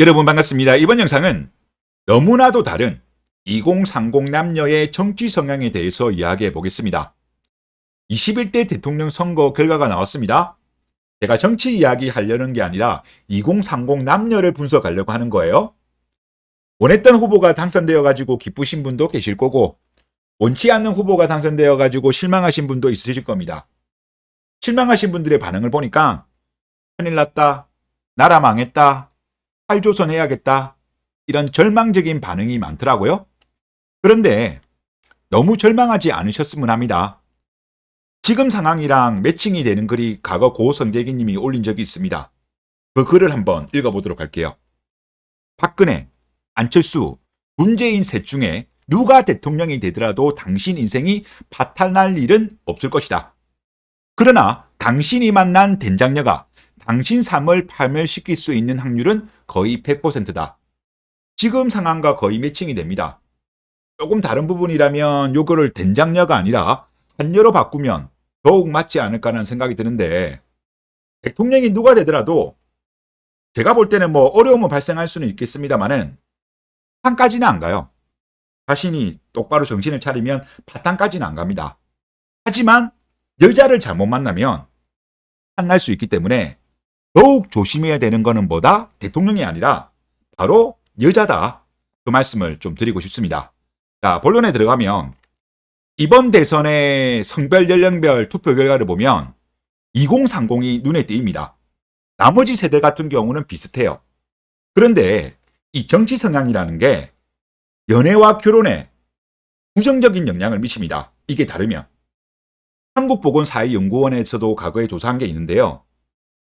여러분 반갑습니다. 이번 영상은 너무나도 다른 2030 남녀의 정치 성향에 대해서 이야기해 보겠습니다. 21대 대통령 선거 결과가 나왔습니다. 제가 정치 이야기 하려는 게 아니라 2030 남녀를 분석하려고 하는 거예요. 원했던 후보가 당선되어 가지고 기쁘신 분도 계실 거고 원치 않는 후보가 당선되어 가지고 실망하신 분도 있으실 겁니다. 실망하신 분들의 반응을 보니까 큰일 났다. 나라 망했다. 탈조선 해야겠다. 이런 절망적인 반응이 많더라고요. 그런데 너무 절망하지 않으셨으면 합니다. 지금 상황이랑 매칭이 되는 글이 과거 고 선대기님이 올린 적이 있습니다. 그 글을 한번 읽어보도록 할게요. 박근혜, 안철수, 문재인 셋 중에 누가 대통령이 되더라도 당신 인생이 파탄날 일은 없을 것이다. 그러나 당신이 만난 된장녀가 당신 삶을 파멸시킬 수 있는 확률은 거의 100%다. 지금 상황과 거의 매칭이 됩니다. 조금 다른 부분이라면 요거를 된장녀가 아니라 한녀로 바꾸면 더욱 맞지 않을까라는 생각이 드는데 대통령이 누가 되더라도 제가 볼 때는 뭐 어려움은 발생할 수는 있겠습니다만은 판까지는 안 가요. 자신이 똑바로 정신을 차리면 파탄까지는 안 갑니다. 하지만 여자를 잘못 만나면 판날 수 있기 때문에 더욱 조심해야 되는 거는 뭐다? 대통령이 아니라 바로 여자다. 그 말씀을 좀 드리고 싶습니다. 자, 본론에 들어가면 이번 대선의 성별 연령별 투표 결과를 보면 2030이 눈에 띄입니다. 나머지 세대 같은 경우는 비슷해요. 그런데 이 정치 성향이라는 게 연애와 결혼에 부정적인 영향을 미칩니다. 이게 다르면. 한국보건사회연구원에서도 과거에 조사한 게 있는데요.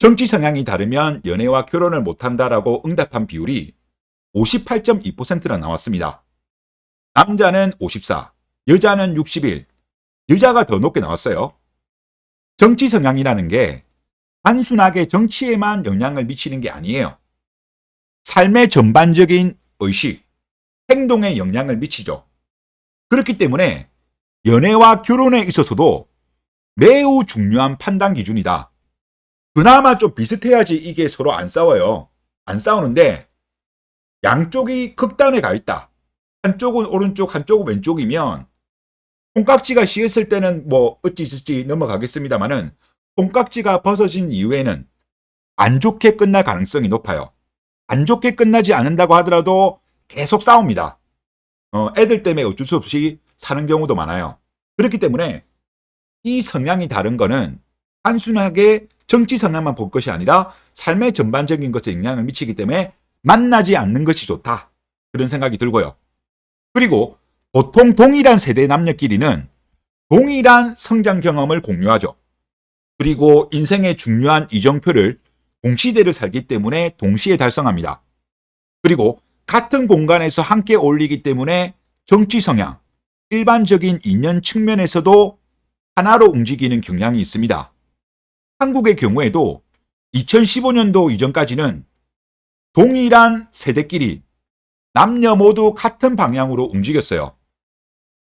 정치 성향이 다르면 연애와 결혼을 못한다라고 응답한 비율이 58.2%나 나왔습니다. 남자는 54, 여자는 61, 여자가 더 높게 나왔어요. 정치 성향이라는 게 단순하게 정치에만 영향을 미치는 게 아니에요. 삶의 전반적인 의식, 행동에 영향을 미치죠. 그렇기 때문에 연애와 결혼에 있어서도 매우 중요한 판단 기준이다. 그나마 좀 비슷해야지 이게 서로 안 싸워요. 안 싸우는데 양쪽이 극단에 가 있다. 한쪽은 오른쪽, 한쪽은 왼쪽이면 콩깍지가 씌었을 때는 뭐 어찌 저찌 넘어가겠습니다만은 콩깍지가 벗어진 이후에는 안 좋게 끝날 가능성이 높아요. 안 좋게 끝나지 않는다고 하더라도 계속 싸웁니다. 어, 애들 때문에 어쩔 수 없이 사는 경우도 많아요. 그렇기 때문에 이 성향이 다른 거는 단순하게 정치 성향만 볼 것이 아니라 삶의 전반적인 것에 영향을 미치기 때문에 만나지 않는 것이 좋다. 그런 생각이 들고요. 그리고 보통 동일한 세대 남녀끼리는 동일한 성장 경험을 공유하죠. 그리고 인생의 중요한 이정표를 동시대를 살기 때문에 동시에 달성합니다. 그리고 같은 공간에서 함께 어울리기 때문에 정치 성향, 일반적인 인연 측면에서도 하나로 움직이는 경향이 있습니다. 한국의 경우에도 2015년도 이전까지는 동일한 세대끼리 남녀 모두 같은 방향으로 움직였어요.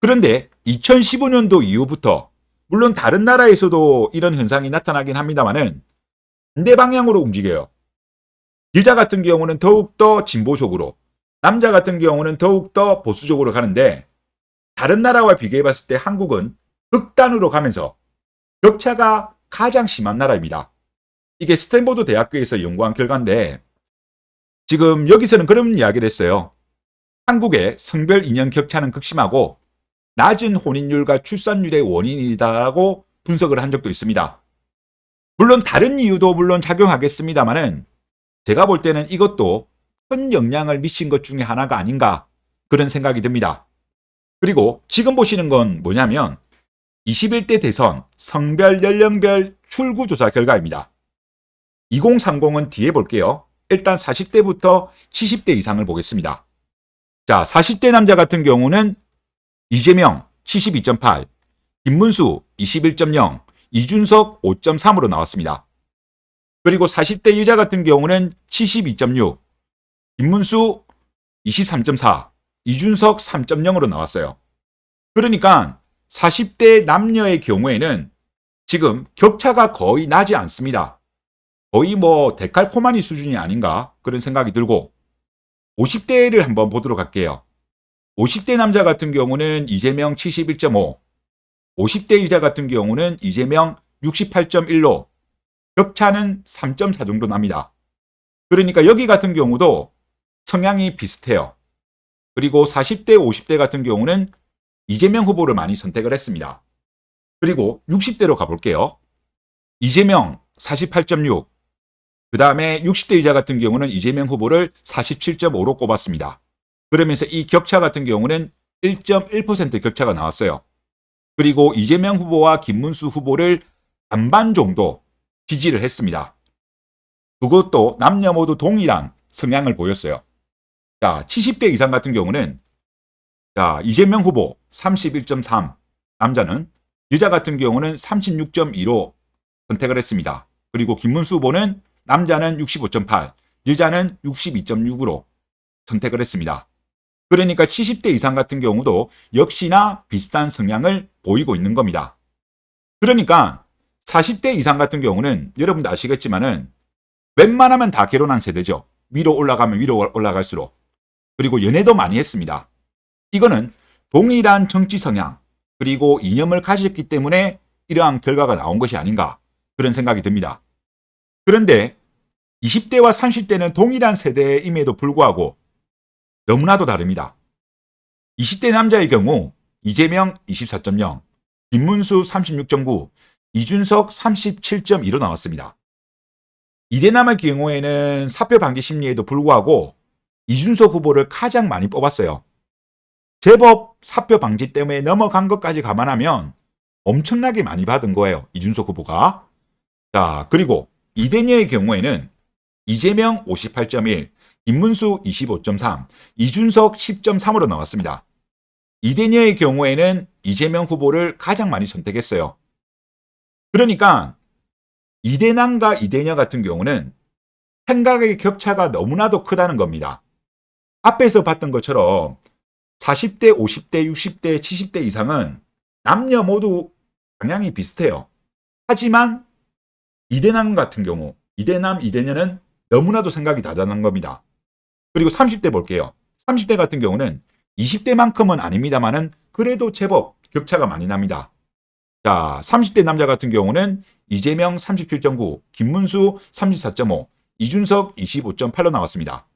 그런데 2015년도 이후부터 물론 다른 나라에서도 이런 현상이 나타나긴 합니다만은 반대 방향으로 움직여요. 여자 같은 경우는 더욱더 진보적으로, 남자 같은 경우는 더욱더 보수적으로 가는데 다른 나라와 비교해 봤을 때 한국은 극단으로 가면서 격차가 가장 심한 나라입니다. 이게 스탠보드 대학교에서 연구한 결과인데 지금 여기서는 그런 이야기를 했어요. 한국의 성별 인연 격차는 극심하고 낮은 혼인율과 출산율의 원인이다라고 분석을 한 적도 있습니다. 물론 다른 이유도 물론 작용하겠습니다만은 제가 볼 때는 이것도 큰 영향을 미친 것 중에 하나가 아닌가 그런 생각이 듭니다. 그리고 지금 보시는 건 뭐냐면 21대 대선 성별 연령별 출구조사 결과입니다. 2030은 뒤에 볼게요. 일단 40대부터 70대 이상을 보겠습니다. 자, 40대 남자 같은 경우는 이재명 72.8, 김문수 21.0, 이준석 5.3으로 나왔습니다. 그리고 40대 여자 같은 경우는 72.6, 김문수 23.4, 이준석 3.0으로 나왔어요. 그러니까 40대 남녀의 경우에는 지금 격차가 거의 나지 않습니다. 거의 뭐 데칼코마니 수준이 아닌가 그런 생각이 들고 50대를 한번 보도록 할게요. 50대 남자 같은 경우는 이재명 71.5, 50대 여자 같은 경우는 이재명 68.1로 격차는 3.4 정도 납니다. 그러니까 여기 같은 경우도 성향이 비슷해요. 그리고 40대, 50대 같은 경우는 이재명 후보를 많이 선택을 했습니다. 그리고 60대로 가볼게요. 이재명 48.6, 그 다음에 60대 의자 같은 경우는 이재명 후보를 47.5로 꼽았습니다. 그러면서 이 격차 같은 경우는 1.1% 격차가 나왔어요. 그리고 이재명 후보와 김문수 후보를 반반 정도 지지를 했습니다. 그것도 남녀 모두 동일한 성향을 보였어요. 자, 70대 이상 같은 경우는 자, 이재명 후보 31.3 남자는 여자 같은 경우는 36.2로 선택을 했습니다. 그리고 김문수 후보는 남자는 65.8, 여자는 62.6으로 선택을 했습니다. 그러니까 70대 이상 같은 경우도 역시나 비슷한 성향을 보이고 있는 겁니다. 그러니까 40대 이상 같은 경우는 여러분도 아시겠지만은 웬만하면 다 결혼한 세대죠. 위로 올라가면 위로 올라갈수록. 그리고 연애도 많이 했습니다. 이거는 동일한 정치 성향, 그리고 이념을 가졌기 때문에 이러한 결과가 나온 것이 아닌가 그런 생각이 듭니다. 그런데 20대와 30대는 동일한 세대임에도 불구하고 너무나도 다릅니다. 20대 남자의 경우 이재명 24.0, 김문수 36.9, 이준석 37.2로 나왔습니다. 이대남의 경우에는 사표 방지 심리에도 불구하고 이준석 후보를 가장 많이 뽑았어요. 제법 사표 방지 때문에 넘어간 것까지 감안하면 엄청나게 많이 받은 거예요. 이준석 후보가. 자, 그리고 이대녀의 경우에는 이재명 58.1, 김문수 25.3, 이준석 10.3으로 나왔습니다. 이대녀의 경우에는 이재명 후보를 가장 많이 선택했어요. 그러니까 이대남과 이대녀 같은 경우는 생각의 격차가 너무나도 크다는 겁니다. 앞에서 봤던 것처럼 40대, 50대, 60대, 70대 이상은 남녀 모두 방향이 비슷해요. 하지만 이대남 같은 경우, 이대남, 이대녀는 너무나도 생각이 다단한 겁니다. 그리고 30대 볼게요. 30대 같은 경우는 20대만큼은 아닙니다만은 그래도 제법 격차가 많이 납니다. 자, 30대 남자 같은 경우는 이재명 37.9, 김문수 34.5, 이준석 25.8로 나왔습니다.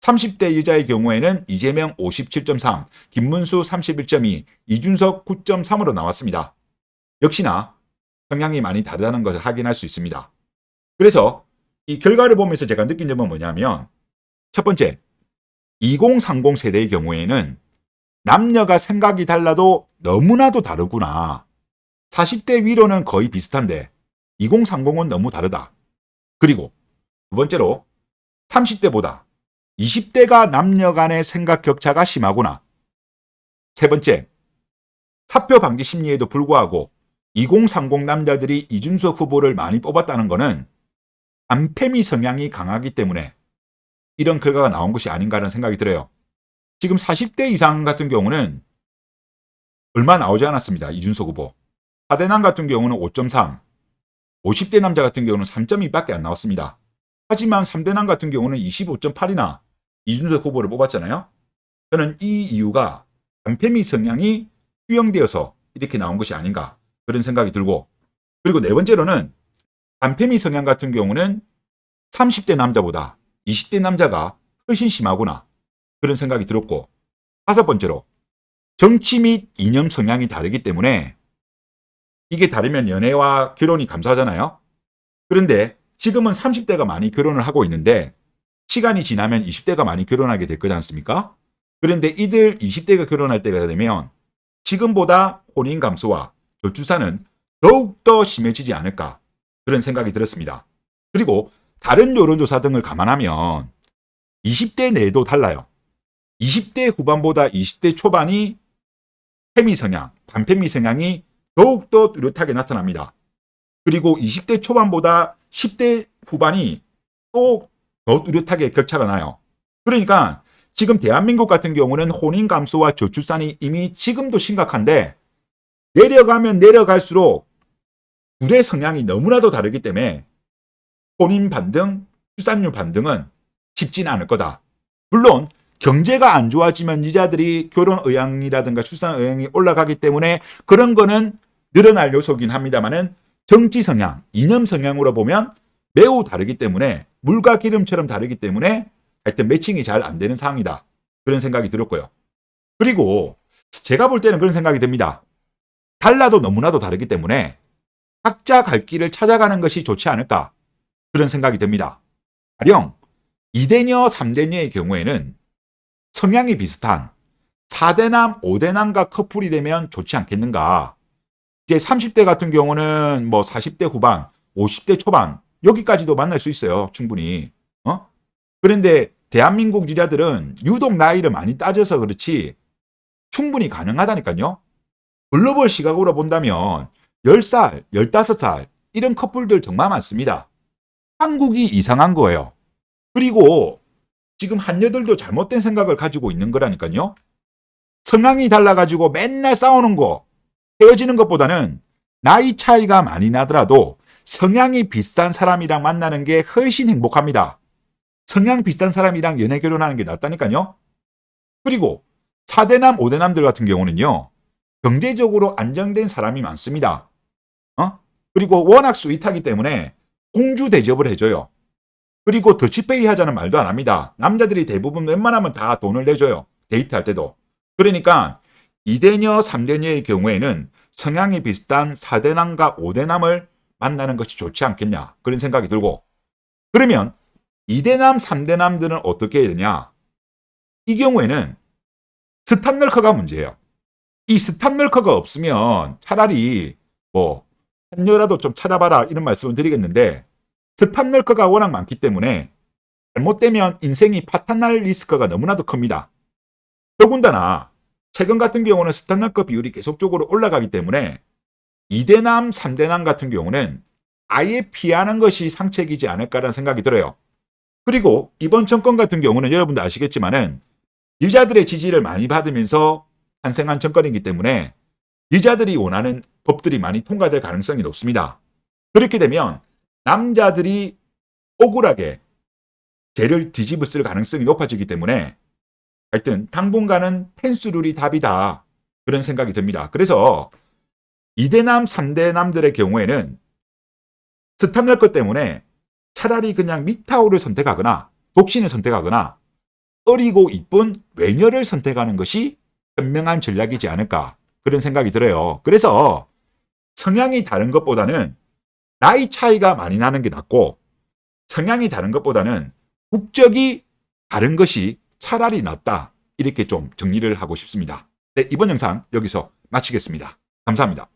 30대 여자의 경우에는 이재명 57.3, 김문수 31.2, 이준석 9.3으로 나왔습니다. 역시나 성향이 많이 다르다는 것을 확인할 수 있습니다. 그래서 이 결과를 보면서 제가 느낀 점은 뭐냐면 첫 번째, 2030 세대의 경우에는 남녀가 생각이 달라도 너무나도 다르구나. 40대 위로는 거의 비슷한데 2030은 너무 다르다. 그리고 두 번째로 30대보다 20대가 남녀 간의 생각 격차가 심하구나. 세 번째, 사표 방지 심리에도 불구하고 2030 남자들이 이준석 후보를 많이 뽑았다는 것은 안페미 성향이 강하기 때문에 이런 결과가 나온 것이 아닌가라는 생각이 들어요. 지금 40대 이상 같은 경우는 얼마 나오지 않았습니다. 이준석 후보. 4대남 같은 경우는 5.3, 50대 남자 같은 경우는 3.2밖에 안 나왔습니다. 하지만 3대남 같은 경우는 25.8이나 이준석 후보를 뽑았잖아요. 저는 이 이유가 안페미 성향이 투영되어서 이렇게 나온 것이 아닌가 그런 생각이 들고 그리고 네 번째로는 안페미 성향 같은 경우는 30대 남자보다 20대 남자가 훨씬 심하구나 그런 생각이 들었고 다섯 번째로 정치 및 이념 성향이 다르기 때문에 이게 다르면 연애와 결혼이 감사하잖아요. 그런데 지금은 30대가 많이 결혼을 하고 있는데 시간이 지나면 20대가 많이 결혼하게 될 거지 않습니까? 그런데 이들 20대가 결혼할 때가 되면 지금보다 혼인 감소와 저출산은 더욱더 심해지지 않을까 그런 생각이 들었습니다. 그리고 다른 여론조사 등을 감안하면 20대 내도 달라요. 20대 후반보다 20대 초반이 페미 성향, 반페미 성향이 더욱더 뚜렷하게 나타납니다. 그리고 20대 초반보다 10대 후반이 또 더 뚜렷하게 격차가 나요. 그러니까 지금 대한민국 같은 경우는 혼인 감소와 저출산이 이미 지금도 심각한데 내려가면 내려갈수록 둘의 성향이 너무나도 다르기 때문에 혼인 반등, 출산율 반등은 쉽지는 않을 거다. 물론 경제가 안 좋아지면 여자들이 결혼 의향이라든가 출산 의향이 올라가기 때문에 그런 거는 늘어날 요소긴 합니다만은 정치 성향, 이념 성향으로 보면 매우 다르기 때문에 물과 기름처럼 다르기 때문에 하여튼 매칭이 잘 안 되는 상황이다. 그런 생각이 들었고요. 그리고 제가 볼 때는 그런 생각이 듭니다. 달라도 너무나도 다르기 때문에 각자 갈 길을 찾아가는 것이 좋지 않을까 그런 생각이 듭니다. 가령 2대녀, 3대녀의 경우에는 성향이 비슷한 4대남, 5대남과 커플이 되면 좋지 않겠는가. 이제 30대 같은 경우는 뭐 40대 후반, 50대 초반 여기까지도 만날 수 있어요. 충분히. 어? 그런데 대한민국 여자들은 유독 나이를 많이 따져서 그렇지 충분히 가능하다니까요. 글로벌 시각으로 본다면 10살, 15살 이런 커플들 정말 많습니다. 한국이 이상한 거예요. 그리고 지금 한여들도 잘못된 생각을 가지고 있는 거라니까요. 성향이 달라가지고 맨날 싸우는 거, 헤어지는 것보다는 나이 차이가 많이 나더라도 성향이 비슷한 사람이랑 만나는 게 훨씬 행복합니다. 성향 비슷한 사람이랑 연애 결혼하는 게 낫다니까요. 그리고 4대남, 5대남들 같은 경우는요. 경제적으로 안정된 사람이 많습니다. 어? 그리고 워낙 스윗하기 때문에 공주 대접을 해줘요. 그리고 더치페이 하자는 말도 안 합니다. 남자들이 대부분 웬만하면 다 돈을 내줘요. 데이트할 때도. 그러니까 2대녀, 3대녀의 경우에는 성향이 비슷한 4대남과 5대남을 만나는 것이 좋지 않겠냐. 그런 생각이 들고. 그러면 2대남, 3대남들은 어떻게 해야 되냐? 이 경우에는 스탑널커가 문제예요. 이 스탑널커가 없으면 차라리 뭐 한여라도 좀 찾아봐라 이런 말씀을 드리겠는데 스탑널커가 워낙 많기 때문에 잘못되면 인생이 파탄날 리스크가 너무나도 큽니다. 더군다나 최근 같은 경우는 스탑널커 비율이 계속적으로 올라가기 때문에 2대남, 3대남 같은 경우는 아예 피하는 것이 상책이지 않을까라는 생각이 들어요. 그리고 이번 정권 같은 경우는 여러분도 아시겠지만은 여자들의 지지를 많이 받으면서 탄생한 정권이기 때문에 여자들이 원하는 법들이 많이 통과될 가능성이 높습니다. 그렇게 되면 남자들이 억울하게 죄를 뒤집어 쓸 가능성이 높아지기 때문에 하여튼 당분간은 펜스룰이 답이다. 그런 생각이 듭니다. 그래서 2대남, 3대남들의 경우에는 스탑 날 것 때문에 차라리 그냥 미타오를 선택하거나 독신을 선택하거나 어리고 이쁜 외녀를 선택하는 것이 현명한 전략이지 않을까 그런 생각이 들어요. 그래서 성향이 다른 것보다는 나이 차이가 많이 나는 게 낫고 성향이 다른 것보다는 국적이 다른 것이 차라리 낫다. 이렇게 좀 정리를 하고 싶습니다. 네, 이번 영상 여기서 마치겠습니다. 감사합니다.